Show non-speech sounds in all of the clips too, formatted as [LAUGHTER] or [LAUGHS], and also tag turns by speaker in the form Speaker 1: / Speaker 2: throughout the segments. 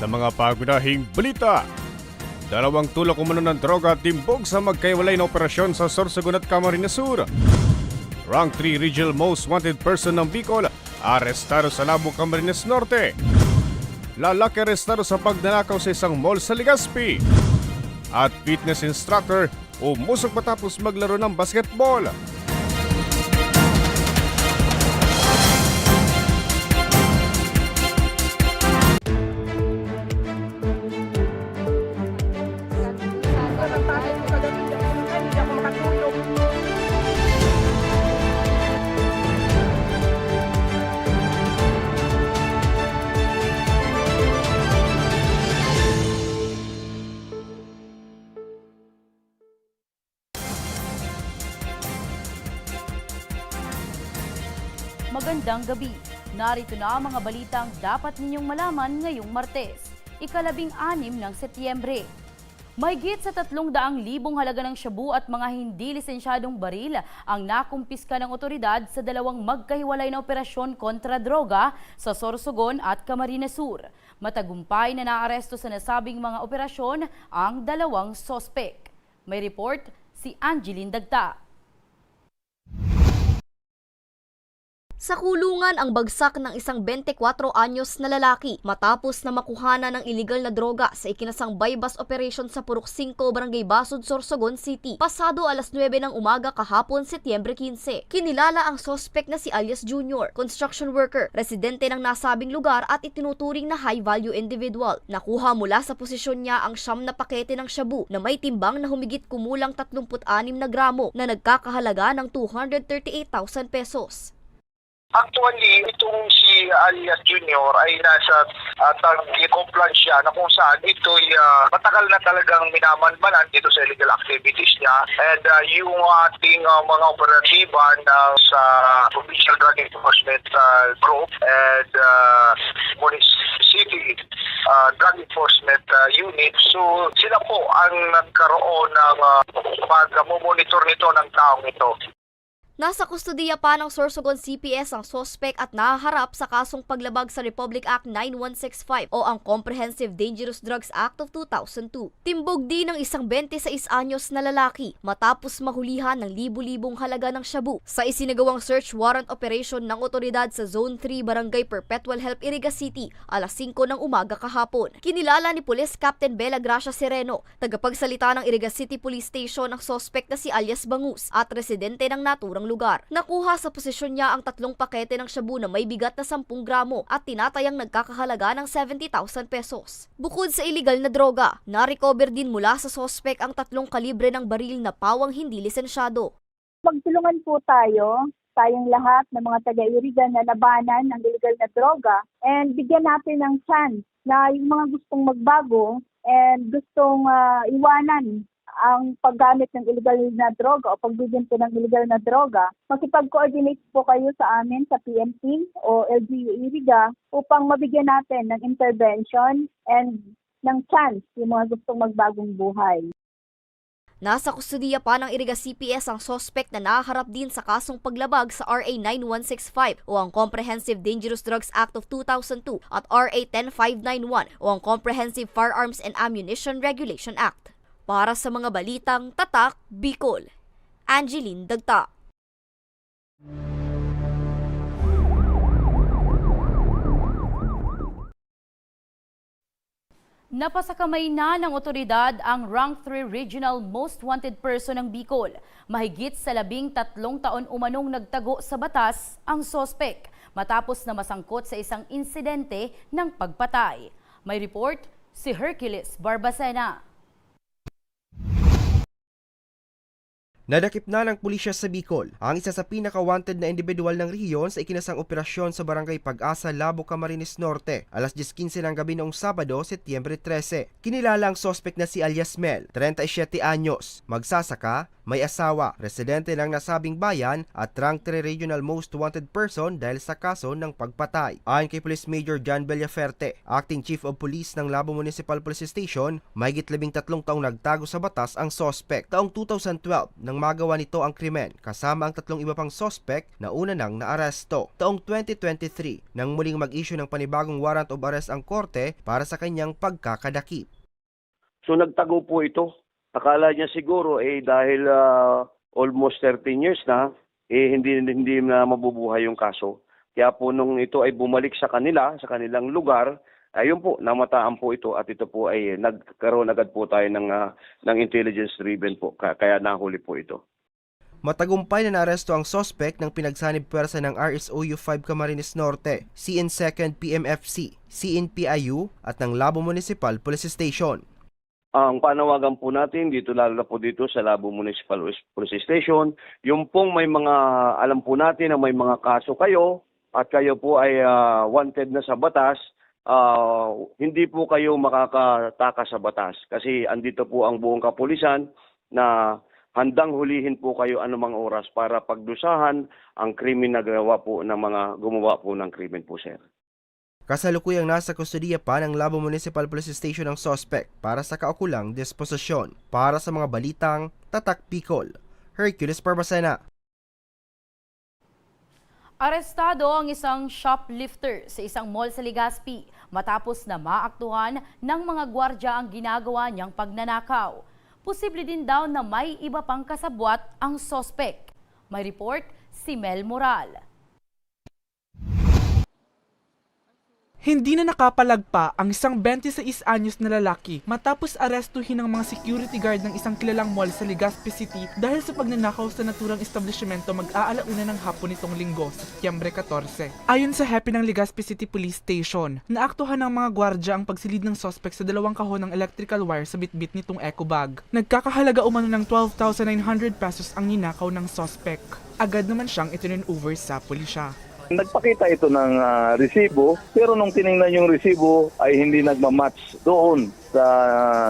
Speaker 1: Sa mga pagunahing balita, dalawang tulak umano ng droga at timbog sa magkaiwalay na operasyon sa Sorsogon at Camarines Sur. Rank 3 Regional Most Wanted Person ng Bicol, arestado sa Labo, Camarines Norte. Lalaki arestado sa pagnanakaw sa isang mall sa Legazpi. At fitness instructor umusok matapos maglaro ng basketball.
Speaker 2: Magandang gabi. Narito na ang mga balitang dapat ninyong malaman ngayong Martes, ikalabing anim ng Setyembre. Mahigit sa tatlong daang libong halaga ng shabu at mga hindi lisensyadong baril ang nakumpiska ng otoridad sa dalawang magkahiwalay na operasyon kontra droga sa Sorsogon at Camarines Sur. Matagumpay na naaresto sa nasabing mga operasyon ang dalawang sospek. May report si Angeline Dagta.
Speaker 3: Sa kulungan ang bagsak ng isang 24 anyos na lalaki matapos na makuhana ng illegal na droga sa ikinasang bypass operation sa Purok 5, Barangay Basud, Sorsogon City. Pasado alas 9 ng umaga kahapon, Setyembre 15. Kinilala ang sospek na si alias Junior, construction worker, residente ng nasabing lugar at itinuturing na high-value individual. Nakuha mula sa posisyon niya ang siyam na pakete ng shabu na may timbang na humigit kumulang 36 na gramo na nagkakahalaga ng 238,000 pesos.
Speaker 4: Actually, itong si alias Junior ay nasa uh, compliance siya na kung saan ito'y ah, matagal na talagang minamanmanan dito sa illegal activities niya. And ah, yung ating ah, mga operatiba ng sa Provincial Drug Enforcement ah, Group and uh, City ah, Drug Enforcement ah, Unit. So sila po ang nagkaroon ng uh, pag-monitor nito ng taong ito.
Speaker 3: Nasa kustudiya pa ng Sorsogon CPS ang sospek at nahaharap sa kasong paglabag sa Republic Act 9165 o ang Comprehensive Dangerous Drugs Act of 2002. Timbog din ng isang 26 anyos na lalaki matapos mahulihan ng libu-libong halaga ng shabu sa isinagawang search warrant operation ng otoridad sa Zone 3 Barangay Perpetual Help Iriga City alas 5 ng umaga kahapon. Kinilala ni Police Captain Bella Gracia Sereno, tagapagsalita ng Iriga City Police Station ang sospek na si alias Bangus at residente ng naturang lugar. Nakuha sa posisyon niya ang tatlong pakete ng shabu na may bigat na 10 gramo at tinatayang nagkakahalaga ng 70,000 pesos. Bukod sa illegal na droga, na-recover din mula sa sospek ang tatlong kalibre ng baril na pawang hindi lisensyado.
Speaker 5: magtulungan po tayo, tayong lahat ng mga taga-irigan na labanan ng illegal na droga and bigyan natin ng chance na yung mga gustong magbago and gustong ah, iwanan ang paggamit ng illegal na droga o pagbibinto ng illegal na droga, makipag-coordinate po kayo sa amin sa PNP o LGU Iriga upang mabigyan natin ng intervention and ng chance yung mga gustong magbagong buhay.
Speaker 3: Nasa kustudiya pa ng Iriga CPS ang sospek na naharap din sa kasong paglabag sa RA 9165 o ang Comprehensive Dangerous Drugs Act of 2002 at RA 10591 o ang Comprehensive Firearms and Ammunition Regulation Act. Para sa mga balitang Tatak, Bicol. Angeline Dagta.
Speaker 2: Napasakamay na ng otoridad ang Rank 3 Regional Most Wanted Person ng Bicol. Mahigit sa labing tatlong taon umanong nagtago sa batas ang sospek matapos na masangkot sa isang insidente ng pagpatay. May report si Hercules Barbacena.
Speaker 6: Nadakip na ng pulisya sa Bicol ang isa sa pinaka-wanted na individual ng rehiyon sa ikinasang operasyon sa Barangay Pag-asa, Labo, Camarines Norte, alas 10.15 ng gabi noong Sabado, Setyembre 13. Kinilala ang sospek na si alias Mel, 37 anyos, magsasaka, may asawa, residente ng nasabing bayan at rank 3 regional most wanted person dahil sa kaso ng pagpatay. Ayon kay Police Major John Bellaferte, Acting Chief of Police ng Labo Municipal Police Station, mahigit labing tatlong taong nagtago sa batas ang sospek. Taong 2012 nang magawa nito ang krimen kasama ang tatlong iba pang sospek na una nang naaresto. Taong 2023 nang muling mag-issue ng panibagong warrant of arrest ang korte para sa kanyang pagkakadakip.
Speaker 7: So nagtago po ito. Akala niya siguro eh dahil ah, almost 13 years na eh hindi hindi na mabubuhay yung kaso. Kaya po nung ito ay bumalik sa kanila, sa kanilang lugar, ayun po namataan po ito at ito po ay nagkaroon agad po tayo ng ah, ng intelligence driven po Ka- kaya nahuli po ito.
Speaker 6: Matagumpay na naaresto ang sospek ng pinagsanib pwersa ng RSOU 5 Camarines Norte, CN 2nd PMFC, CNPIU at ng Labo Municipal Police Station.
Speaker 7: Ang panawagan po natin dito lalo na po dito sa Labo Municipal Police Station, yung pong may mga alam po natin na may mga kaso kayo at kayo po ay ah, wanted na sa batas, ah, hindi po kayo makakataka sa batas kasi andito po ang buong kapulisan na handang hulihin po kayo anumang oras para pagdusahan ang krimen na gawa po ng mga gumawa po ng krimen po sir.
Speaker 6: Kasalukuyang nasa kustodiya pa ng Labo Municipal Police Station ang sospek para sa kaukulang disposisyon. Para sa mga balitang Tatak Bicol, Hercules Barbacena.
Speaker 2: Arestado ang isang shoplifter sa isang mall sa Legazpi matapos na maaktuhan ng mga gwardya ang ginagawa niyang pagnanakaw. Posible din daw na may iba pang kasabwat ang sospek. May report si Mel Moral.
Speaker 8: Hindi na nakapalagpa ang isang 26 anyos na lalaki matapos arestuhin ng mga security guard ng isang kilalang mall sa Legazpi City dahil sa pagnanakaw sa naturang establishmento mag-aalauna ng hapon nitong linggo, Setyembre 14. Ayon sa happy ng Legazpi City Police Station, naaktuhan ng mga gwardya ang pagsilid ng suspect sa dalawang kahon ng electrical wire sa bitbit nitong eco bag. Nagkakahalaga umano ng 12,900 pesos ang ninakaw ng suspect. Agad naman siyang iturn over sa pulisya.
Speaker 9: Nagpakita ito ng ah, resibo, pero nung tiningnan yung resibo ay hindi nagmamatch doon sa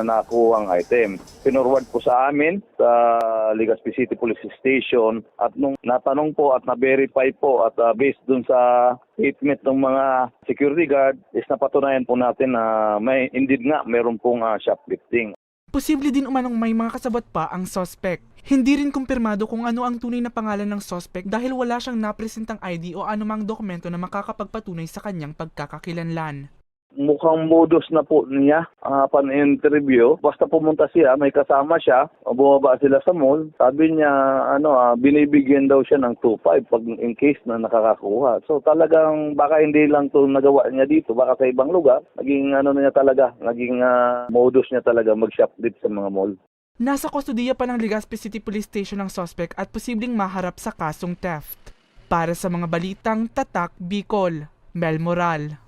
Speaker 9: nakuhang item. Pinorward po sa amin sa Legazpi City Police Station at nung natanong po at na-verify po at ah, based dun sa statement ng mga security guard is napatunayan po natin na may indeed nga meron pong ah, shoplifting.
Speaker 8: Posible din umanong may mga kasabot pa ang suspect. Hindi rin kumpirmado kung ano ang tunay na pangalan ng suspect dahil wala siyang napresentang ID o anumang dokumento na makakapagpatunay sa kanyang pagkakakilanlan.
Speaker 9: Mukhang modus na po niya ah, pan-interview. Basta pumunta siya, may kasama siya, bumaba sila sa mall. Sabi niya, ano, ah, binibigyan daw siya ng 2.5 pag in case na nakakakuha. So talagang baka hindi lang to nagawa niya dito, baka sa ibang lugar. Naging ano na niya talaga, naging ah, modus niya talaga mag-shoplift sa mga mall.
Speaker 8: Nasa kustodiya pa ng Legazpi City Police Station ang suspect at posibleng maharap sa kasong theft. Para sa mga balitang Tatak Bicol, Mel Moral.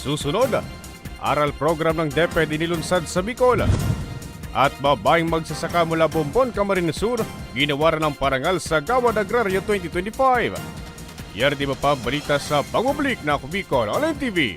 Speaker 1: Susunod, aral program ng DepEd inilunsad sa Bicol. At babaeng magsasaka mula Bombon, Camarines Sur, ginawa rin ng parangal sa Gawad Agrario 2025. Yardi ba pa balita sa Pangublik na Bicol Online TV.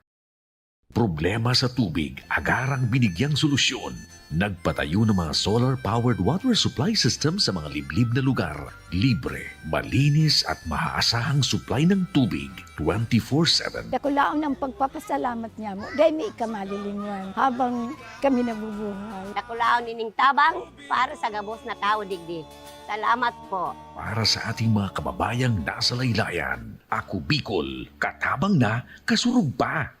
Speaker 10: Problema sa tubig, agarang binigyang solusyon. Nagpatayo ng mga solar-powered water supply system sa mga liblib na lugar. Libre, malinis at maaasahang supply ng tubig 24-7.
Speaker 11: Dakulaon ang pagpapasalamat niya mo. Dahil may ikamalilingan habang kami nabubuhay.
Speaker 12: Nakulaon nining tabang para sa gabos na tao digdi. Salamat po.
Speaker 10: Para sa ating mga kababayang nasa laylayan, ako Bicol, katabang na, kasurog pa.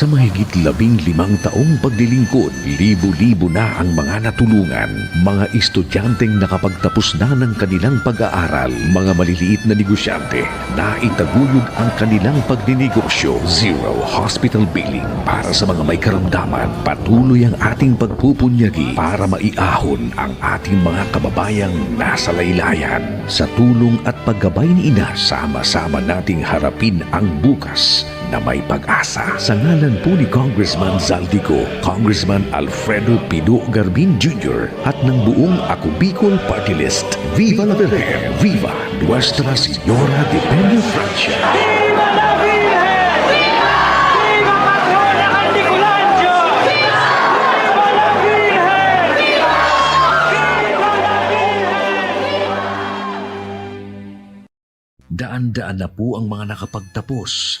Speaker 10: Sa mahigit labing limang taong paglilingkod, libo-libo na ang mga natulungan, mga estudyanteng nakapagtapos na ng kanilang pag-aaral, mga maliliit na negosyante na itaguyod ang kanilang pagninegosyo. Zero hospital billing para sa mga may karamdaman. Patuloy ang ating pagpupunyagi para maiahon ang ating mga kababayang nasa laylayan. Sa tulong at paggabay ni Ina, sama-sama nating harapin ang bukas na may pag-asa. Sa ngalan po ni Congressman Zaldico, Congressman Alfredo Pido Garbin Jr. at ng buong Ako Bicol Party List, Viva la Virgen! Viva Nuestra Señora de Peña Francia! Daan-daan na po ang mga nakapagtapos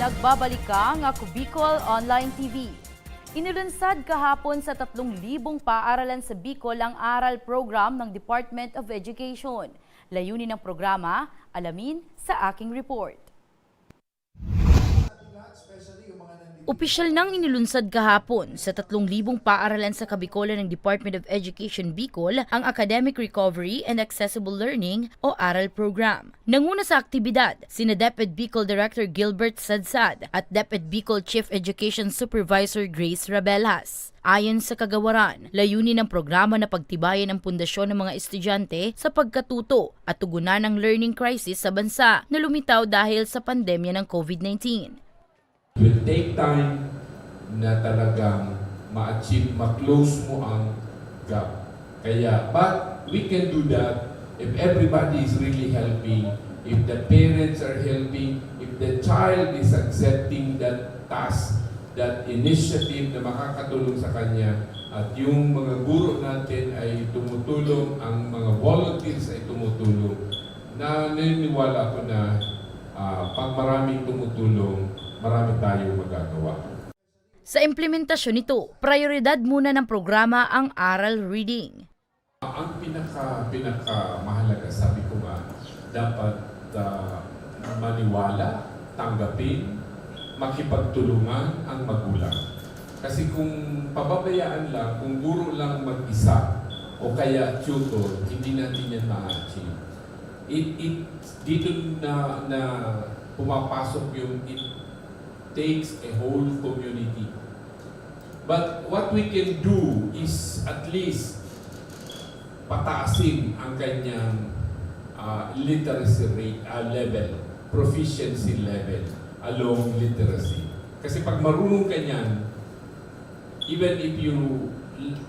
Speaker 2: Nagbabalik ang Ako Bicol Online TV. Inilunsad kahapon sa 3,000 paaralan sa Bicol ang aral program ng Department of Education. Layunin ng programa, alamin sa aking report. Opisyal nang inilunsad kahapon sa 3,000 paaralan sa Kabikolan ng Department of Education Bicol ang Academic Recovery and Accessible Learning o ARAL program. Nanguna sa aktibidad, sina DepEd Bicol Director Gilbert Sadsad at DepEd Bicol Chief Education Supervisor Grace Rabelas. Ayon sa kagawaran, layunin ng programa na pagtibayan ang pundasyon ng mga estudyante sa pagkatuto at tugunan ng learning crisis sa bansa na lumitaw dahil sa pandemya ng COVID-19.
Speaker 13: Will take time na talagang ma-achieve, ma-close mo ang gap. Kaya, but we can do that if everybody is really helping, if the parents are helping, if the child is accepting that task, that initiative na makakatulong sa kanya, at yung mga guro natin ay tumutulong, ang mga volunteers ay tumutulong, na naniniwala ko na ah, pag maraming tumutulong, marami tayong magagawa.
Speaker 2: Sa implementasyon nito, prioridad muna ng programa ang aral reading.
Speaker 13: Ang pinaka pinaka mahalaga sabi ko nga dapat ah, maniwala, tanggapin, makipagtulungan ang magulang. Kasi kung pababayaan lang, kung guro lang mag-isa o kaya tutor, hindi natin yan ma-achieve. It, it, dito na, na pumapasok yung it takes a whole community. But what we can do is at least pataasin ang kanyang uh, literacy rate uh, level, proficiency level along literacy. Kasi pag marunong ka niyan, even if you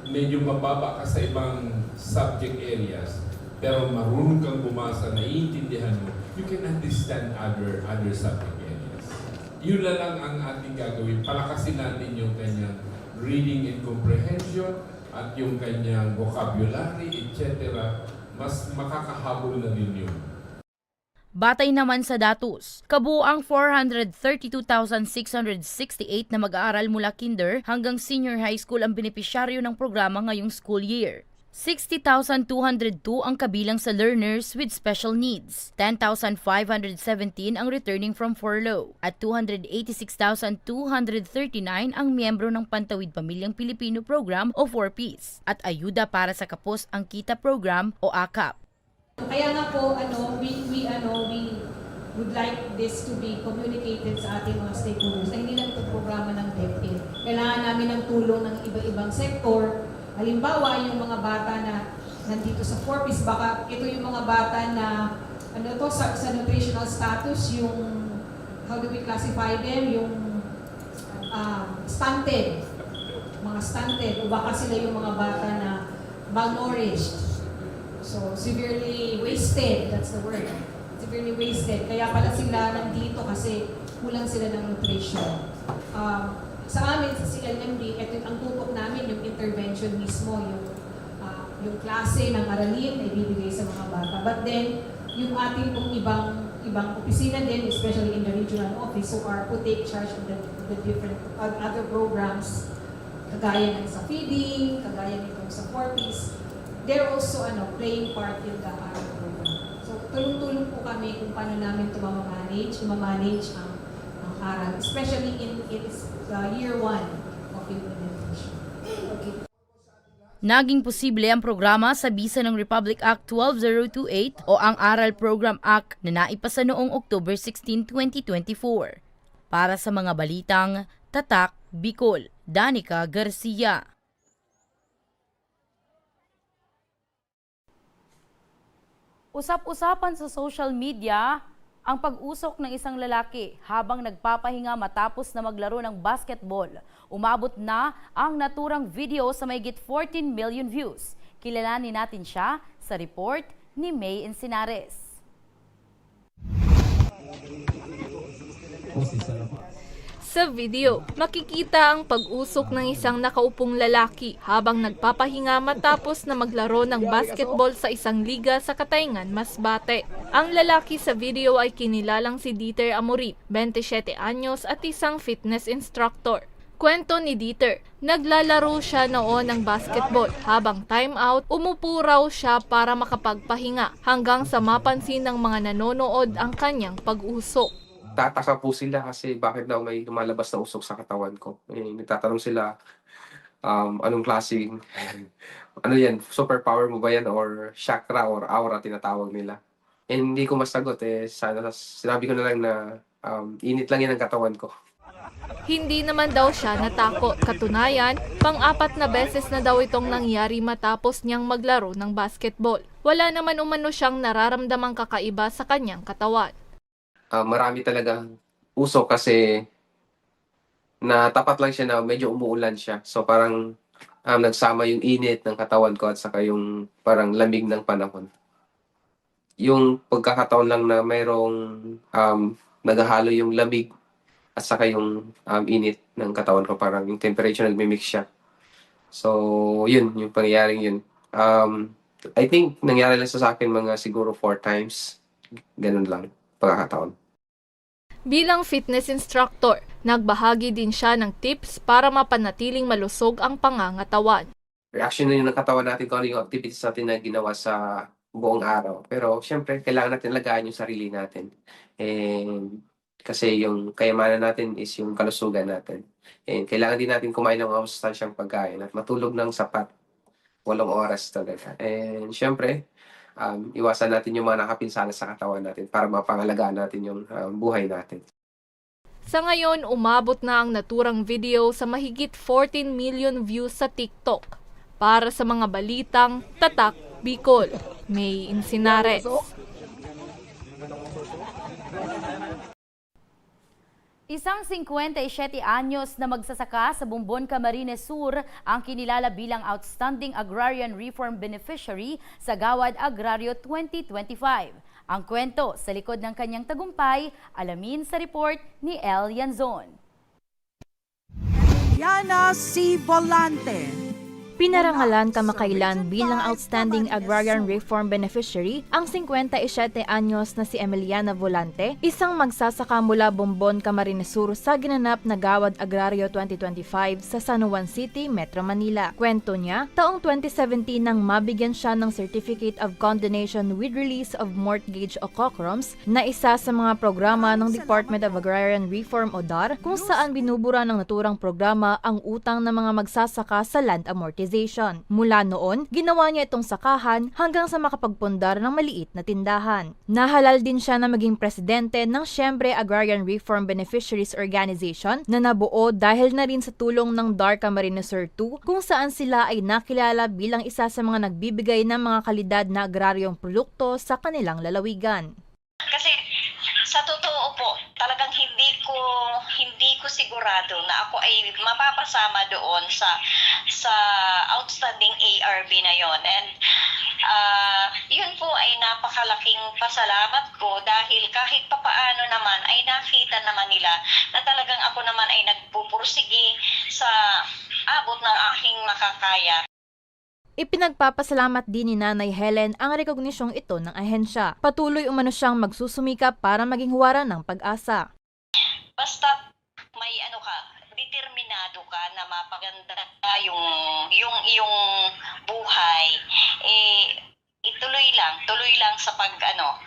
Speaker 13: medyo mababa ka sa ibang subject areas, pero marunong kang bumasa, naiintindihan mo, you can understand other other subject. Yun na lang ang ating gagawin. Palakasin natin yung kanyang reading and comprehension at yung kanyang vocabulary, etc. Mas makakahabol na din yun.
Speaker 2: Batay naman sa datos, kabuang 432,668 na mag-aaral mula kinder hanggang senior high school ang benepisyaryo ng programa ngayong school year. 60,202 ang kabilang sa learners with special needs, 10,517 ang returning from furlough, at 286,239 ang miyembro ng Pantawid Pamilyang Pilipino Program o 4Ps, at ayuda para sa kapos ang Kita Program o AKAP.
Speaker 14: Kaya nga po, ano, we, we, ano, we would like this to be communicated sa ating mga stakeholders na hindi lang ito programa ng DepEd. Kailangan namin ng tulong ng iba-ibang sektor. Halimbawa, yung mga bata na nandito sa 4Ps, baka ito yung mga bata na ano to, sa, sa nutritional status, yung, how do we classify them, yung um, stunted, mga stunted, o baka sila yung mga bata na malnourished. So, severely wasted, that's the word. Severely wasted. Kaya pala sila nandito kasi kulang sila ng nutrition. Um, sa amin, sa CLMD, ito ang tutok namin, yung intervention mismo, yung, ah, yung klase ng aralin na ibibigay sa mga bata. But then, yung ating pong ibang ibang opisina din, especially in the regional office, who are who take charge of the, the different uh, other programs, kagaya ng sa feeding, kagaya nitong sa 4Ps, they're also ano, playing part in the ARA program. So, tulong-tulong po kami kung paano namin ito mamamanage, mamanage ang, ang ARA, especially in its uh, year one of implementation. Okay.
Speaker 2: Naging posible ang programa sa bisa ng Republic Act 12028 o ang Aral Program Act na naipasa noong October 16, 2024. Para sa mga balitang Tatak, Bicol, Danica Garcia. Usap-usapan sa social media ang pag-usok ng isang lalaki habang nagpapahinga matapos na maglaro ng basketball. Umabot na ang naturang video sa mayigit 14 million views. Kilalanin natin siya sa report ni May Encinares.
Speaker 15: Sa video, makikita ang pag-usok ng isang nakaupong lalaki habang nagpapahinga matapos na maglaro ng basketball sa isang liga sa Katayngan, Masbate. Ang lalaki sa video ay kinilalang si Dieter Amorit, 27 anyos at isang fitness instructor. Kwento ni Dieter, naglalaro siya noon ng basketball. Habang time out, umupo raw siya para makapagpahinga hanggang sa mapansin ng mga nanonood ang kanyang pag-usok
Speaker 16: tataka po sila kasi bakit daw may lumalabas na usok sa katawan ko. Eh, nagtatanong sila, um, anong klaseng, [LAUGHS] ano yan, superpower mo ba yan or chakra or aura tinatawag nila. Eh, hindi ko masagot eh, sana, sinabi ko na lang na um, init lang yan ang katawan ko.
Speaker 15: Hindi naman daw siya natakot. Katunayan, pang-apat na beses na daw itong nangyari matapos niyang maglaro ng basketball. Wala naman umano siyang nararamdamang kakaiba sa kanyang katawan.
Speaker 16: Uh, marami talaga usok kasi na tapat lang siya na medyo umuulan siya. So parang um, nagsama yung init ng katawan ko at saka yung parang lamig ng panahon. Yung pagkakataon lang na mayroong um, naghahalo yung lamig at saka yung um, init ng katawan ko, parang yung temperature nagmimix siya. So, yun, yung pangyayaring yun. Um, I think nangyari lang sa akin mga siguro four times. Ganun lang, pagkakataon.
Speaker 15: Bilang fitness instructor, nagbahagi din siya ng tips para mapanatiling malusog ang pangangatawan.
Speaker 16: Reaction na yun ng katawan natin kung ano yung activities natin na ginawa sa buong araw. Pero syempre, kailangan natin lagaan yung sarili natin. And kasi yung kayamanan natin is yung kalusugan natin. And kailangan din natin kumain ng mga pagkain at matulog ng sapat. Walong oras talaga. And syempre, um, iwasan natin yung mga nakapinsala sa katawan natin para mapangalagaan natin yung um, buhay natin.
Speaker 15: Sa ngayon, umabot na ang naturang video sa mahigit 14 million views sa TikTok. Para sa mga balitang Tatak Bicol, May Insinares.
Speaker 2: Isang 57 anyos na magsasaka sa Bumbon, Camarines Sur ang kinilala bilang Outstanding Agrarian Reform Beneficiary sa Gawad Agrario 2025. Ang kwento sa likod ng kanyang tagumpay, alamin sa report ni El Yanzon.
Speaker 17: Yana C. Volante. Pinarangalan kamakailan bilang Outstanding Agrarian Reform Beneficiary ang 57 anyos na si Emiliana Volante, isang magsasaka mula Bombon, Camarines Sur sa ginanap na Gawad Agrario 2025 sa San Juan City, Metro Manila. Kwento niya, taong 2017 nang mabigyan siya ng Certificate of Condonation with Release of Mortgage o COCROMS na isa sa mga programa ng Department of Agrarian Reform o DAR kung saan binubura ng naturang programa ang utang ng mga magsasaka sa land amortization. Mula noon, ginawa niya itong sakahan hanggang sa makapagpundar ng maliit na tindahan. Nahalal din siya na maging presidente ng Siyempre Agrarian Reform Beneficiaries Organization na nabuo dahil na rin sa tulong ng DAR Camarines Sur 2 kung saan sila ay nakilala bilang isa sa mga nagbibigay ng mga kalidad na agraryong produkto sa kanilang lalawigan.
Speaker 18: Kasi sa totoo po, talagang hindi ko hindi ko sigurado na ako ay mapapasama doon sa sa outstanding ARB na yon. And ah, yun po ay napakalaking pasalamat ko dahil kahit papaano naman ay nakita naman nila na talagang ako naman ay nagpupursigi sa abot ng aking makakaya.
Speaker 17: Ipinagpapasalamat din ni Nanay Helen ang rekognisyong ito ng ahensya. Patuloy umano siyang magsusumikap para maging huwaran ng pag-asa.
Speaker 18: Basta may ano ka, determinado ka na mapaganda yung yung iyong buhay, eh ituloy lang, tuloy lang sa pag ano,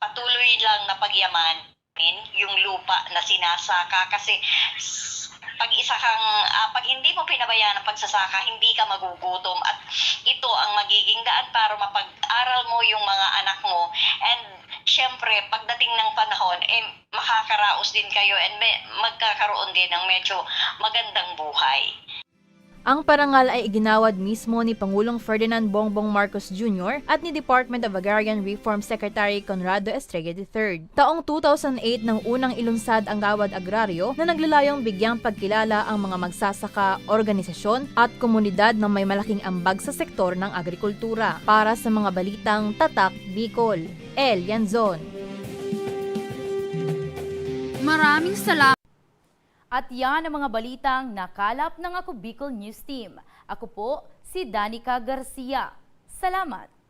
Speaker 18: patuloy lang na pagyamanin yung lupa na sinasaka kasi s- pag isa kang ah, pag hindi mo pinabayaan ang pagsasaka, hindi ka magugutom. At ito ang magiging daan para mapag-aral mo yung mga anak mo. And syempre pagdating ng panahon eh makakaraos din kayo and may, magkakaroon din ng medyo magandang buhay.
Speaker 17: Ang parangal ay iginawad mismo ni Pangulong Ferdinand Bongbong Marcos Jr. at ni Department of Agrarian Reform Secretary Conrado Estrella III. Taong 2008 nang unang ilunsad ang Gawad Agraryo na naglalayong bigyang pagkilala ang mga magsasaka, organisasyon at komunidad na may malaking ambag sa sektor ng agrikultura. Para sa mga balitang Tatak Bicol, El Yanzon.
Speaker 2: Maraming salamat. At yan ang mga balitang nakalap ng Ako Bicol News Team. Ako po si Danica Garcia. Salamat.